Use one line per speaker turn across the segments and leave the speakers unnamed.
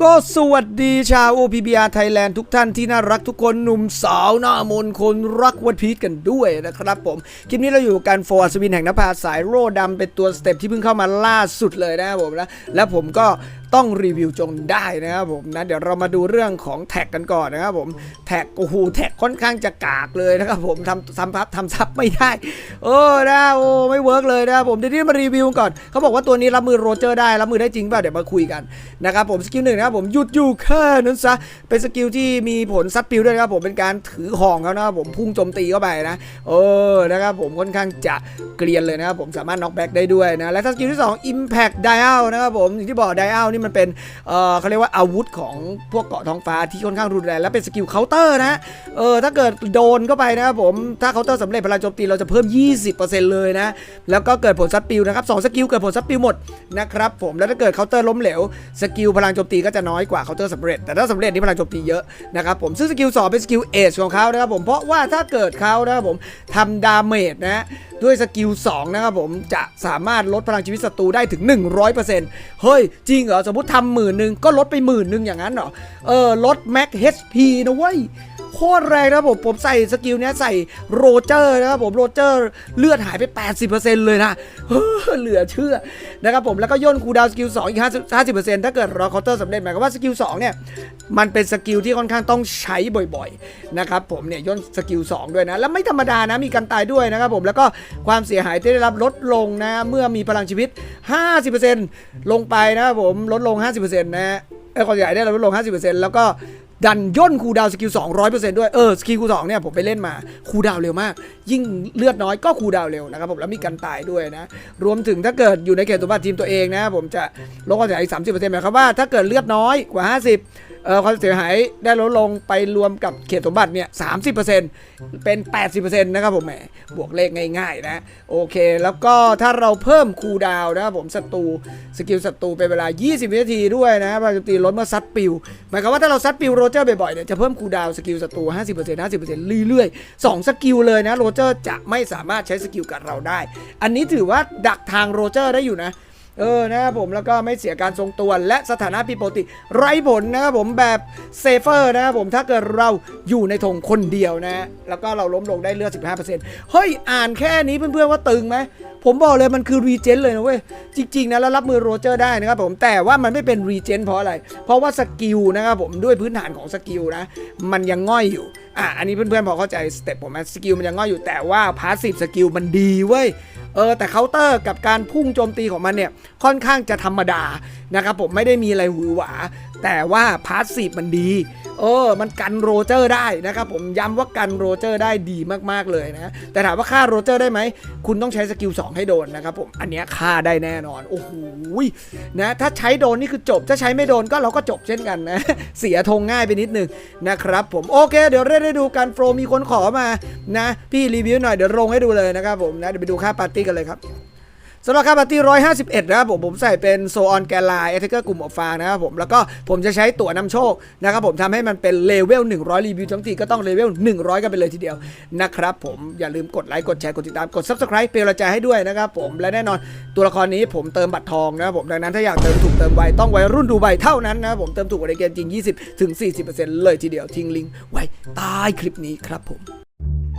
ก็สวัสดีชาว OPBR Thailand ทุกท่านที่น่ารักทุกคนหนุ่มสาวหน้ามนคนรักวันพีชกันด้วยนะครับผม คลิปนี้เราอยู่กันโฟร์สวินแห่งนภาสายโรดดำเป็นตัวสเต็ปที่เพิ่งเข้ามาล่าสุดเลยนะครับผมนะและผมก็ ต้องรีวิวจงได้นะครับผมนะเดี๋ยวเรามาดูเรื่องของแท็กกันก่อนนะครับผมแท็กโอ้โหแท็กค่อนข้างจะกากเลยนะครับผมทำทำพับทำซับไม่ได้เออนะโอ้ไม่เวิร์กเลยนะครับผมเดี๋ยวนี้มารีวิวก่อนเขาบอกว่าตัวนี้รับมือโรเจอร์ได้รับมือได้จริงเปล่าเดี๋ยวมาคุยกันนะครับผมสกิลหนึ่งนะครับผมหยุดอยู่แค่นั้นซะเป็นสกิลที่มีผลซัดปิวด้วยนะครับผมเป็นการถือของเขานะครับผมพุ่งโจมตีเข้าไปนะเออนะครับผมค่อนข้างจะเกลียนเลยนะครับผมสามารถน็อกแบ็กได้ด้วยนะและถ้าสกิลที่สอง Impact Dial นะครับผมอย่างที่บอก Dial นี่มันเป็นเออเขาเรียกว่าอาวุธของพวกเกาะท้องฟ้าที่ค่อนข้างรุนแรงและเป็นสกิลเคาน์เตอร์นะเออถ้าเกิดโดนเข้าไปนะครับผมถ้าเคาน์เตอร์สำเร็จพลังโจมตีเราจะเพิ่ม 20%เลยนะแล้วก็เกิดผลซัดปิวนะครับสองสกิลเกิดผลซัดปิวหมดนะครับผมแล้วถ้าเกิดเคาน์เตอร์ล้มเหลวสกิลพลังโจมตีก็จะน้อยกว่าเคาน์เตอร์สำเร็จ แต่ถ้าสำเร็จนี่พลังโจมตีเยอะนะครับผมซึ่งสกิลสองเป็นสกิลเอชของเขานะครับผมเพราะว่าถ้าเกิดเขานะครับผมทำดาเมจนะด้วยสกิล2นะครับผมจะสามารถลดพลังชีวิตศัตรูได้ถึง 100%เฮ้ย จริงเหรอสมมติทำหมื่นหนึ่งก็ลดไปหมื่นหนึ่งอย่างนั้นเหรอเออลดแม็ก HP นะเว้ย โคตรแรงนะครับผมผมใส่สกิลเนี้ยใส่โรเจอร์นะครับผมโรเจอร์เลือดหายไป 80%เลยนะเฮ้อเหลือเชื่อนะครับผมแล้วก็ย่นคูดาวสกิล2อีก50 50%ถ้าเกิดเราเคาน์เตอร์สำเร็จหมายความว่าสกิล2เนี่ยมันเป็นสกิลที่ค่อนข้างต้องใช้บ่อยๆนะครับผมเนี่ยย่นสกิล2ด้วยนะแล้วไม่ธรรมดานะมีกันตายด้วยนะครับผมแล้วก็ความเสียหายที่ได้รับลดลงนะเมื่อมีพลังชีวิต 50%ลงไปนะครับผมลดลง 50%นะฮะเออความเสียหายได้ลดลง 50%แล้วก็ ดันย่นคูดาวสกิล200%ด้วย เออ สกิลคูสองเนี่ยผมไปเล่นมาคูดาวเร็วมาก ยิ่งเลือดน้อยก็คูดาวเร็วนะครับผมแล้วมีการตายด้วยนะ รวมถึงถ้าเกิดอยู่ในเขตตัวบัตรทีมตัวเองนะ ผมจะลดความเสียหายอีก30%หมายความว่าถ้าเกิดเลือดน้อยกว่า 50 ความเสียหายได้ลดลงไปรวมกับเขตสมบัติเนี่ยสาเป็น 80%นะครับผมแหมบวกเลขง่ายๆนะโอเค แล้วก็ถ้าเราเพิ่มคูดาวนะครับผมศัตรูสกิลศัตรูเป็นเวลา 20 วินาทีด้วยนะพลังโจมตีลดเมื่อซัดปิวหมายความว่าถ้าเราซัดปิวโรเจอร์บ่อยๆเนี่ยจะเพิ่มคูดาวสกิลศัตรู50% 50%เรื่อยๆ 2 สกิลเลยนะโรเจอร์จะไม่สามารถใช้สกิลกับเราได้ อันนี้ถือว่าดักทางโรเจอร์ได้อยู่นะ เออนะครับผมแล้วก็ไม่เสียการทรงตัวและสถานะปีโปติ ไร้ผลนะครับผมแบบเซฟเฟอร์นะครับผมถ้าเกิดเราอยู่ในธงคนเดียวนะแล้วก็เราล้มลงได้เลือด 15%เฮ้ยอ่านแค่นี้เพื่อนๆว่าตึงไหมผมบอกเลยมันคือรีเจนเลยนะเว้ย จริง ๆ นะ แล้วรับมือโรเจอร์ได้นะครับผมแต่ว่ามันไม่เป็นรีเจนเพราะอะไร เพราะว่าสกิลนะครับผมด้วยพื้นฐานของสกิลนะ มันยังง่อยอยู่อะอันนี้เพื่อนๆพอเข้าใจสเต็ปผมไหมสกิลมันยังง่อยอยู่แต่ว่าพาสซีฟสกิลมันดีเว้ย เออแต่เคาน์เตอร์กับการพุ่งโจมตีของมันเนี่ยค่อนข้างจะธรรมดานะครับผมไม่ได้มีอะไรหวือหวา แต่ว่าพาสซีฟมันดี เออ มันกันโรเจอร์ได้นะครับผมย้ำว่ากันโรเจอร์ได้ดีมากๆเลยนะ แต่ถามว่าฆ่าโรเจอร์ได้ไหม คุณต้องใช้สกิล2ให้โดนนะครับผมอันเนี้ยฆ่าได้แน่นอน โอ้โหนะถ้าใช้โดนนี่คือจบ ถ้าใช้ไม่โดนก็เราก็จบเช่นกันนะ เสียธงง่ายไปนิดนึงนะครับผมโอเคเดี๋ยวเรียกได้ดูกันโฟมีคนขอมานะ พี่รีวิวหน่อยเดี๋ยวลงให้ดูเลยนะครับผมนะเดี๋ยวไปดูค่าปาร์ตี้กันเลยครับ สำหรับค่าปาร์ตี้151 นะครับผมผมใส่เป็นโซออนแกลาเอทเกอร์กลุ่มออกฟางนะครับผมแล้วก็ผมจะใช้ตั๋วนำโชคนะครับผมทำให้มันเป็นเลเวล 100 รีวิวทั้งทีก็ต้องเลเวล 100 กันไปเลยทีเดียวนะครับผมอย่าลืมกดไลค์กดแชร์กดติดตามกด Subscribe เป็นกำลังใจให้ด้วยนะครับผมและแน่นอนตัวละครนี้ผมเติมบัตรทองนะครับผมดังนั้นถ้าอยากเติมถูกเติมไวต้องไวรุ่นดูไวเท่านั้นนะครับผมเติมถูกกว่าในเกมจริง 20ถึง40%เลยทีเดียวทิ้งลิงก์ไว้ใต้คลิปนี้ครับผม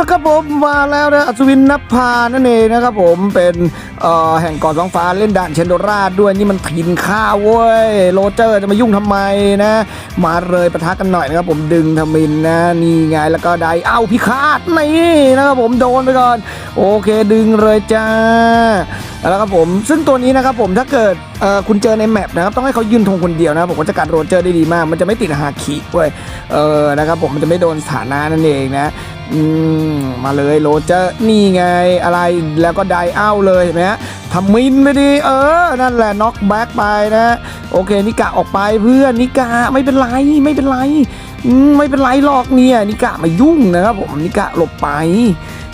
ละครับผมมาแล้วนะอัศวินนภานั่นเองนะครับผมเป็นเอ่อแห่งเกาะสองฟ้าเล่นด่านเชนโดราด้วยนี่มันถิ่นข้าวเว้ยโรเจอร์จะมายุ่งทำไมนะ มาเลยปะทะกันหน่อยนะครับผมดึงทมินนะนี่ไงแล้วก็ได้เอ้าพิฆาตนี่นะครับผมโดนไปก่อน โอเคดึงเลยจ้าแล้วครับผมซึ่งตัวนี้นะครับผมถ้าเกิดเอ่อคุณเจอในแมปนะครับต้องให้เขายืนธงคนเดียวนะผมก็จะการโรเจอร์ได้ดีมาก มันจะไม่ติดฮาคิเว้ยเออนะครับผมมันจะไม่โดนสถานะนั่นเองนะ อืมมาเลยโรเจอร์นี่ไงอะไรแล้วก็ไดเอาเลยเห็นไหมฮะทำมินไปดีเออ นั่นแหละน็อกแบ็กไปนะโอเคนิกะออกไปเพื่อนนิกะไม่เป็นไรไม่เป็นไรไม่เป็นไรหรอกเนี่ยนิกะมายุ่งนะครับผมนิกะหลบไป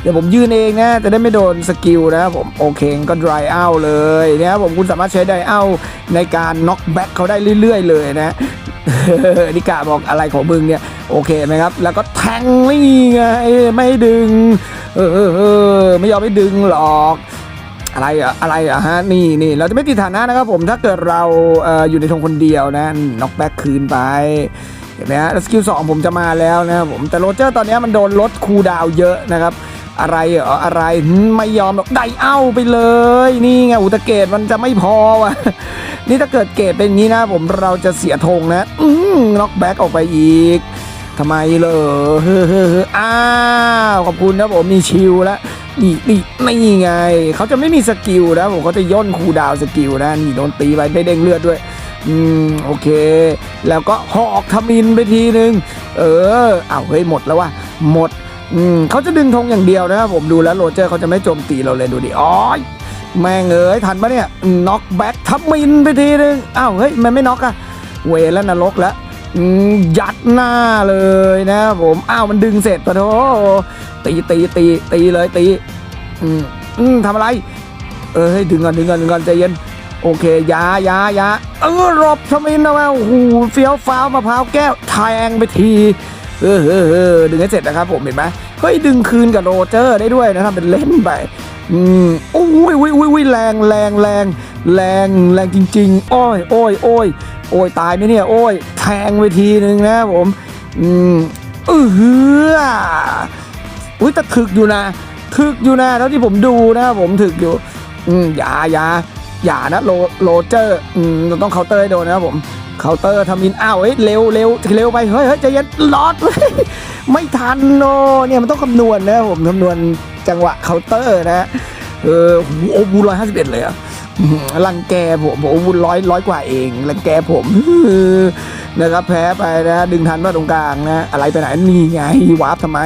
เดี๋ยวผมยืนเองนะจะได้ไม่โดนสกิลนะครับผมโอเคก็ dry out เลยนะครับผมคุณสามารถใช้ dry out ในการน็อกแบ็กเขาได้เรื่อยๆ เลยนะ นิกาบอกอะไรของมึงเนี่ยโอเคไหมครับ แล้วก็แทงนี่ไงไม่ให้ดึง เออไม่ยอมไม่ดึงหรอกอะไรอะอะไรอะฮะนี่นี่เราจะไม่ติดฐานะนะครับผมถ้าเกิดเราเอออยู่ในธงคนเดียวนะน็อกแบ็กคืนไปเห็นไหมฮะสกิลสองผมจะมาแล้วนะครับผมแต่โรเจอร์ตอนนี้มันโดนลดคูดาวเยอะนะครับ อะไรเหรออะไรไม่ยอมหรอกไดเอ้าไปเลย นี่ไงอุตเกตมันจะไม่พอว่ะนี่ถ้าเกิดเกตเป็นงนี้นะ ผมเราจะเสียธงนะ อืมน็อกแบ็กออกไปอีกทำไมเหรอเฮ้อเฮ้อเฮ้ออ้าวขอบคุณนะผมมีชิลแล้วนี่นี่นี่ไง เขาจะไม่มีสกิลนะผมเขาจะย่นคูดาวสกิลนะนี่โดนตีไปได้เด้งเลือดด้วย อืมโอเค แล้วก็หอกทมินไปทีนึง เอออ้าวเฮ้ยหมดแล้วว่ะหมด อืมเขาจะดึงธงอย่างเดียวนะครับผมดูแล้วโรเจอร์เขาจะไม่โจมตีเราเลยดูดิอ๋อยแม่งเอ้ยทันปะเนี่ยน็อกแบ็กทับมินไปทีนึงอ้าวเฮ้ยมันไม่น็อกอะเวแล้วนรกแล้วยัดหน้าเลยนะครับผมอ้าวมันดึงเสร็จปะโถตีตีตีตีเลยตีอืมอืมทำอะไร เออเฮ้ยดึงก่อนดึงก่อนดึงก่อนใจเย็นโอเคยายายาเออหลบทมินนะแม่โอ้โหเฟี้ยวฟ้าวมะพร้าวแก้วแทงไปที เออเออเออดึงให้เสร็จนะครับผมเห็นไหมเฮ้ยดึงคืนกับโรเจอร์ได้ด้วยนะครับเป็นเล่นไปอืมโอ้ยอุ้ยอุ้ยอุ้ยแรงแรงแรงแรงแรงจริง ๆ โอ้ยโอ้ยโอ้ยโอ้ยตายไหมเนี่ย โอ้ยแทงไปทีนึงนะผมอืมเออเฮืออุ้ยแต่ถึกอยู่นะ ถึกอยู่นะเท่าที่ผมดูนะครับผมถึกอยู่ อืมอย่าอย่า อย่านะโรโรเจอร์อืมเราต้องเคาน์เตอร์ให้โดนนะครับผมเคาน์เตอร์ทำมินอ้าวเฮ้ยเร็วเร็วเร็วไปเฮ้ยเฮ้ยใจเย็นลอดเว้ยไม่ทันโนเนี่ยมันต้องคำนวณนะผมคำนวณจังหวะเคาน์เตอร์นะเออโอ้บูร้อยห้าสิบเอ็ดเลยอะรังแกผมผมโอ้บูร้อยร้อยกว่าเองรังแกผมนะครับแพ้ไปนะดึงทันว่าตรงกลางนะ อะไรไปไหนนี่ไงวาร์ปทำไม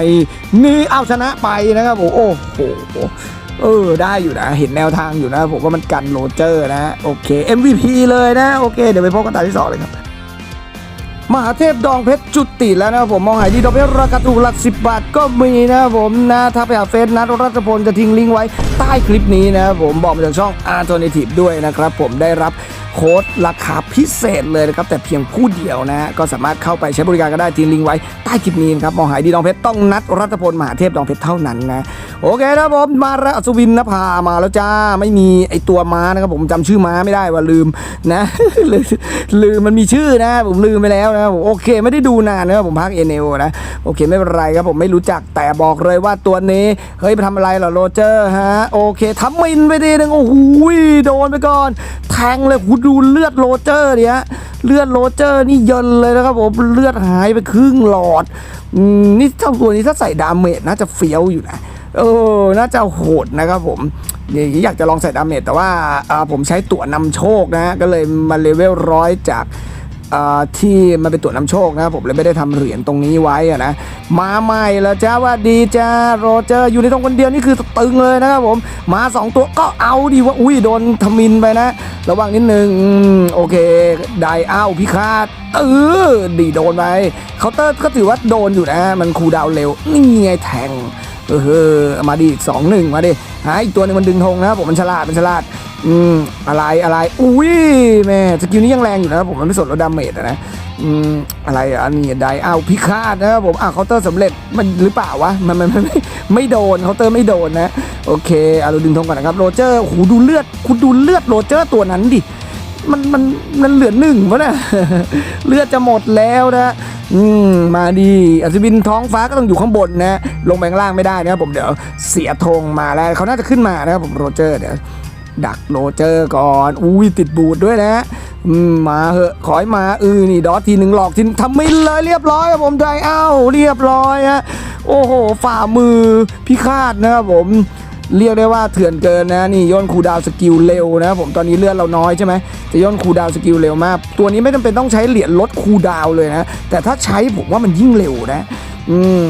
นี่เอาชนะไปนะครับผมโอ้โห เออ ได้อยู่นะ เห็นแนวทางอยู่นะ ผมว่ามันกันโรเจอร์นะ โอเค MVP เลยนะ โอเค เดี๋ยวไปพบกันตาที่สองเลยครับ มหาเทพดองเพชรจุติแล้วนะผมมองหายดีดอกเพชรราคาถูกหลัก 10 บาทก็มีนะผมนะ ถ้าไปหาเฟซนัทรัตพลจะทิ้งลิงก์ไว้ใต้คลิปนี้นะผมบอกมาจากช่อง Alternative ด้วยนะครับผมได้รับโค้ดราคาพิเศษเลยนะครับ แต่เพียงผู้เดียวนะก็สามารถเข้าไปใช้บริการก็ได้ทิ้งลิงก์ไว้ใต้คลิปนี้นะครับมองหายดีดองเพชรต้องนัดรัตพลมหาเทพดองเพชรเท่านั้นนะโอเคนะผมมาแล้วอัศวินนภามาแล้วจ้าไม่มีไอตัวม้านะครับผมจำชื่อม้าไม่ได้ว่าลืมนะลืมลืมมันมีชื่อนะ ผมลืมไปแล้วนะโอเค ไม่ได้ดูนานนะครับผมพักเอเนลนะโอเคไม่เป็นไรครับผมไม่รู้จักแต่บอกเลยว่าตัวนี้เฮ้ยไปทำอะไรเหรอโรเจอร์ฮะโอเคทำมินไปดีนึงโอ้โหโดนไปก่อนแทงเลยหูดูเลือดโรเจอร์เนี่ยเลือดโรเจอร์นี่เยินเลยนะครับผมเลือดหายไปครึ่งหลอดอืมนี่เจ้าตัวนี้ถ้าใส่ดาเมจน่าจะเฟี้ยวอยู่นะเออน่าจะโหดนะครับผมอยากจะลองใส่ดาเมจแต่ว่าผมใช้ตั๋วนำโชคนะก็เลยมาเลเวลร้อยจาก ที่มันเป็นตัวนำโชคนะครับผมเลยไม่ได้ทำเหรียญตรงนี้ไว้อะนะมาใหม่แล้วจ้าว่าดีจ้าโรเจอร์อยู่ในตรงคนเดียวนี่คือตึงเลยนะครับผมมาสองตัวก็เอาดีว่าอุ้ยโดนทมินไปนะ ระวังนิดนึงโอเคได้อ้าวพิฆาตเออดีโดนไปเคาน์เตอร์ก็ถือว่าโดนอยู่นะ มันคูดาวเร็วนี่ไงแทงเออเออมาดิสองหนึ่งมาดิหาอีกตัวหนึงมันดึงธงนะครับผมมันฉลาดมันฉลาด อืมอะไรอะไรอุ้ยแม่สกิลนี้ยังแรงอยู่นะครับผมมันไม่สนลดดาเมจนะอืมอะไรอะนี่ไดอ้าวพิฆาตนะครับผมอะเคาน์เตอร์สำเร็จมันหรือเปล่าวะมันมันมันไม่ไม่โดนเคาน์เตอร์ไม่โดนนะโอเคเอาเราดึงธงก่อนนะครับโรเจอร์หูดูเลือดคุณดูเลือดโรเจอร์ตัวนั้นดิมันมันมันเหลือหนึ่งวะนะเลือดจะหมดแล้วนะอืมมาดีอัศวินท้องฟ้าก็ต้องอยู่ข้างบนนะ ลงไปข้างล่างไม่ได้นะครับผมเดี๋ยวเสียธงมาแล้วเขาน่าจะขึ้นมานะครับผมโรเจอร์เดี๋ยว ดักโรเจอร์ก่อน อุ้ยติดบูดด้วยนะมาเหอะขอยมาเออนี่ดอททีหนึ่งหลอกทีทำไม่เลยเรียบร้อยครับผมไดเอาเรียบร้อยฮะโอ้โห ฝ่ามือพิฆาตนะครับผมเรียกได้ว่าเถื่อนเกินนะนี่ย่นคูดาวสกิลเร็วนะครับผมตอนนี้เลือดเราน้อยใช่ไหมจะย่นคูดาวสกิลเร็วมาก ตัวนี้ไม่จำเป็นต้องใช้เหรียญลดคูดาวเลยนะ แต่ถ้าใช้ผมว่ามันยิ่งเร็วนะ อืม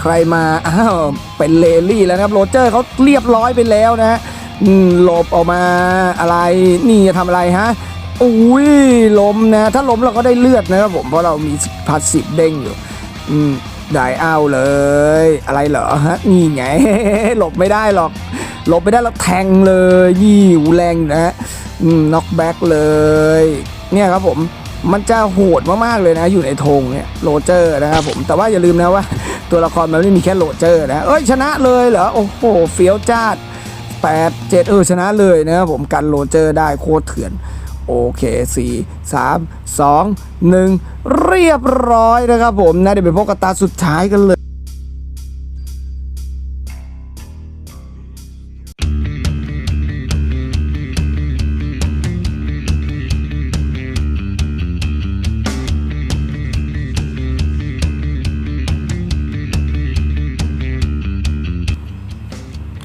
ใครมาอ้าวเป็นเลลี่แล้วนะครับโรเจอร์เขาเรียบร้อยไปแล้วนะ หลบออกมาอะไรนี่จะทำอะไรฮะอุ้ยล้มนะถ้าล้มเราก็ได้เลือดนะครับผมเพราะเรามีพาสซีฟเด้งอยู่อืมได้เอาเลย อะไรเหรอฮะนี่ไงหลบไม่ได้หรอก หลบไม่ได้แล้วแทงเลยนี่หูแรงนะน็อกแบ็กเลย เนี่ยครับผมมันจะโหดมากๆเลยนะ อยู่ในธงเนี่ยโรเจอร์นะครับผมแต่ว่าอย่าลืมนะว่า ตัวละครมันไม่มีแค่โรเจอร์นะเอ้ยชนะเลยเหรอโอ้โหเฟี้ยวจ้าด แปดเจ็ดเออ ชนะเลยนะครับผมกันโรเจอร์ได้โคตรเถื่อน โอเค 4 3 2 1 เรียบร้อยนะครับผมนะเดี๋ยวไปพบกับตาสุดท้ายกันเลย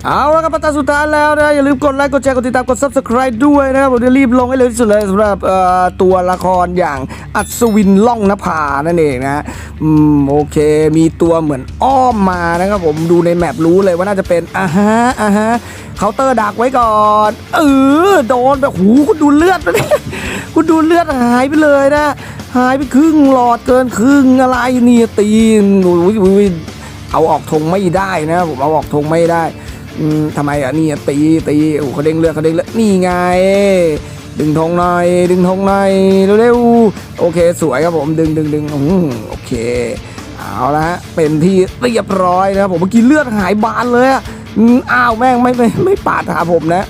เอาละครับประตาสุดท้ายแล้วนะอย่าลืมกดไลค์กดแชร์กดติดตามกด subscribe ด้วยนะครับผมจะรีบลงให้เร็วที่สุดเลยสำหรับตัวละครอย่างอัศวินล่องนภานั่นเองนะอืมโอเค มีตัวเหมือนอ้อมมานะครับผมดูในแมปรู้เลยว่าน่าจะเป็นอ่าฮะอ่าฮะเคาน์เตอร์ดักไว้ก่อนเออโดนแบบหูคุณดูเลือดนะเนี่ยคุณดูเลือดหายไปเลยนะหายไปครึ่งหลอดเกินครึ่งอะไรเนี่ยตีนเอาออกธงไม่ได้นะผมเอาออกธงไม่ได้ ทำไมอะนี่ตีตีโอ้เขาเด้งเลือดเขาเด้งเลือดนี่ไง ดึงธงหน่อย ดึงธงหน่อยเร็วๆโอเค สวยครับผมดึงดึงดึงโอเคเอาละฮะเป็นที่เรียบร้อยนะครับผมเมื่อกี้เลือดหายบานเลยอ้าวแม่งไม่ไม่ไม่ปาดหาผมนะ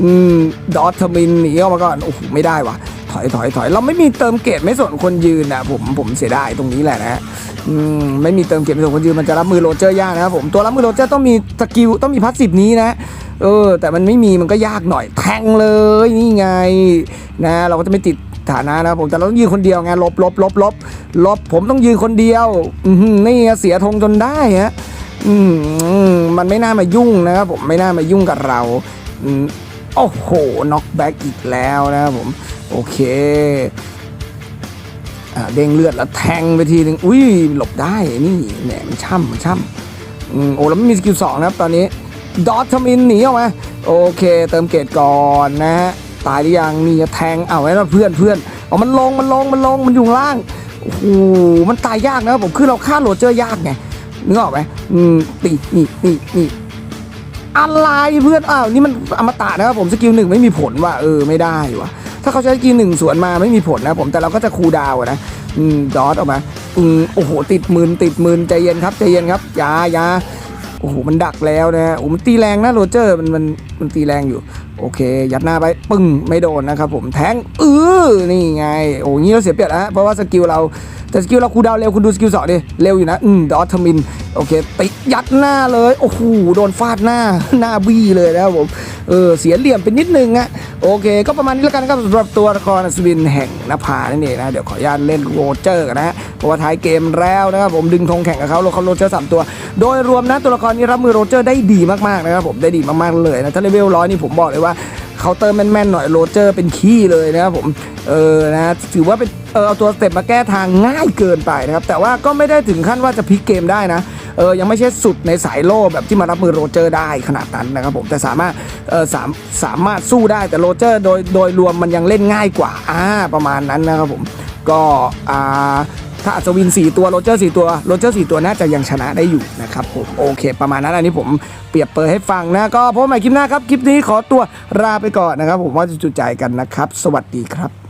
อืมดอทมินหนีออกมาก่อนโอ้โหไม่ได้ว่ะ ถอยถอยถอยเราไม่มีเติมเกตไม่สนคนยืนนะผมผมเสียดายตรงนี้แหละนะอืมไม่มีเติมเก็บในส่วนคนยืนมันจะรับมือโรเจอร์ยากนะครับผมตัวรับมือโรเจอร์ต้องมีสกิลต้องมีพาสซีฟนี้นะเออ แต่มันไม่มีมันก็ยากหน่อยแทงเลยนี่ไง นะ เราก็จะไม่ติดฐานะนะผมแต่เราต้องยืนคนเดียวไงลบลบลบลบลบผมต้องยืนคนเดียว อืนี่เสียธงจนได้ฮะอืมมันไม่น่ามายุ่งนะครับผมไม่น่ามายุ่งกับเราอืม โอ้โหน็อกแบ็กอีกแล้วนะครับผม โอเคอเด้งเลือดแล้วแทงไปทีหนึ่งอุ้ยหลบได้นี่แหมมันช่ำมันช่ำโอ้แล้วไม่มีสกิลสองนะครับตอนนี้ดอททมินหนีออกมาโอเค เติมเกตก่อนนะฮะตายหรือยังนี่จะแทงเอาไว้แล้วเพื่อนเพื่อนเอามันลงมันลงมันลงมันอยู่ล่างโอ้โหมันตายยากนะครับผมคือเราฆ่าโรเจอยากไงนึกออกไหมอืมตีนี่นี่นี่ อะไรเพื่อนอ้าวนี่มันอมตะนะครับผมสกิลหนึ่งไม่มีผลว่ะเออไม่ได้ว่ะถ้าเขาใช้สกิลหนึ่งสวนมาไม่มีผลนะผมแต่เราก็จะคูดาวนะอืมดอทออกมาอืมโอ้โหติดมืนติดมืนใจเย็นครับใจเย็นครับยายาโอ้โหมันดักแล้วนะโอ้มันตีแรงนะโรเจอร์มันมันมันตีแรงอยู่ โอเค ยัดหน้าไปปึ้งไม่โดนนะครับผมแทงเออนี่ไงโอ้งี้เราเสียเปรียบนะฮะเพราะว่าสกิลเราแต่สกิลเราคูดาวเร็วคุณดูสกิลสองดิเร็วอยู่นะอืมดอทมินโอเคติดยัดหน้าเลยโอ้โหโดนฟาดหน้าหน้าบี้เลยนะครับผมเออเสียเหลี่ยมไปนิดนึงอะโอเค ก็ประมาณนี้แล้วกันครับสำหรับตัวละครอัศวินแห่งนภานั่นเองนะเดี๋ยวขออนุญาตเล่นโรเจอร์กันนะฮะเพราะว่าท้ายเกมแล้วนะครับผมดึงธงแข่งกับเขาเขาโรเจอร์สามตัว โดยรวมนะตัวละครนี้รับมือโรเจอร์ได้ดีมากๆนะครับผมได้ดีมากๆเลยนะถ้าเลเวลร้อยนี่ผมบอกเลยว่าเคาน์เตอร์แม่นๆหน่อยโรเจอร์เป็นขี้เลยนะครับผมเออนะถือว่าเป็นเออเอาตัวสเต็ปมาแก้ทางง่ายเกินไปนะครับ แต่ว่าก็ไม่ได้ถึงขั้นว่าจะพลิกเกมได้นะเออยังไม่ใช่สุดในสายโล่แบบที่มารับมือโรเจอร์ได้ขนาดนั้นนะครับผมแต่สามารถเออสามสามารถสู้ได้แต่โรเจอร์โดยโดยรวมมันยังเล่นง่ายกว่าอ่าประมาณนั้นนะครับผมก็อ่า ถ้าอัศวิน 4 ตัวโรเจอร์4ตัวโรเจอร์4ตัวน่าจะยังชนะได้อยู่นะครับผมโอเค ประมาณนั้นอันนี้ผมเปรียบเปรยให้ฟังนะก็พบใหม่คลิปหน้าครับ คลิปนี้ขอตัวลาไปก่อนนะครับ ผมว่าจะจุใจกันนะครับ สวัสดีครับ